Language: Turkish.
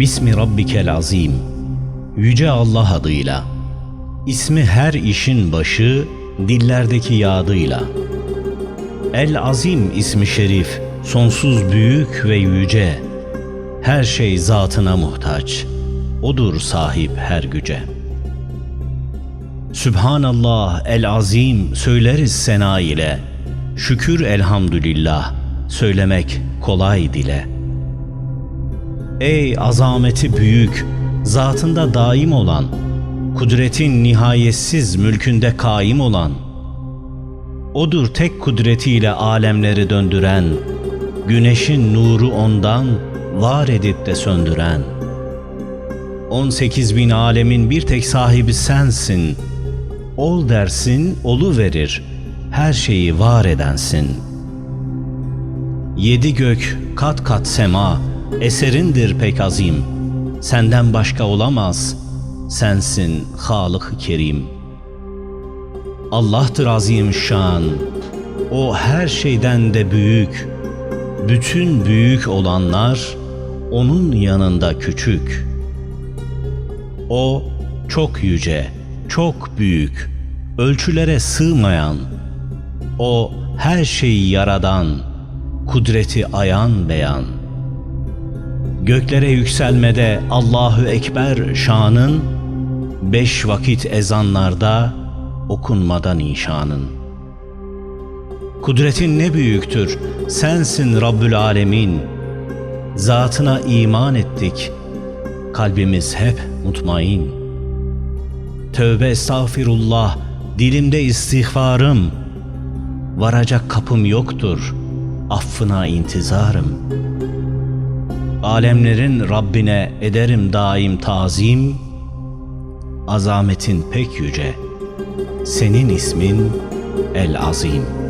Bismi Rabbikel Azim. Yüce Allah adıyla. İsmi her işin başı, dillerdeki yadıyla. El Azim ismi şerif, sonsuz büyük ve yüce. Her şey zatına muhtaç. Odur sahip her güce. Sübhanallah el azim söyleriz sena ile. Şükür elhamdülillah söylemek kolay dile. Ey azameti büyük, zatında daim olan, kudretin nihayetsiz mülkünde kaim olan, Odur tek kudretiyle alemleri döndüren, güneşin nuru ondan var edip de söndüren. 18 bin alemin bir tek sahibi sensin. Ol dersin, olu verir. Her şeyi var edensin. Yedi gök, kat kat sema, eserindir pek azim. Senden başka olamaz. Sensin Halık-ı Kerim. Allah'tır azim şan. O her şeyden de büyük. Bütün büyük olanlar onun yanında küçük. O çok yüce, çok büyük, ölçülere sığmayan. O her şeyi yaradan, kudreti ayan beyan. Göklere yükselmede Allahu Ekber şanın, beş vakit ezanlarda okunmadan nişanın. Kudretin ne büyüktür, sensin Rabbül Alemin. Zatına iman ettik, kalbimiz hep mutmain. Tövbe estağfirullah, dilimde istiğfarım. Varacak kapım yoktur, affına intizarım. Alemlerin Rabbine ederim daim tazim, azametin pek yüce.'' Senin ismin El Azim.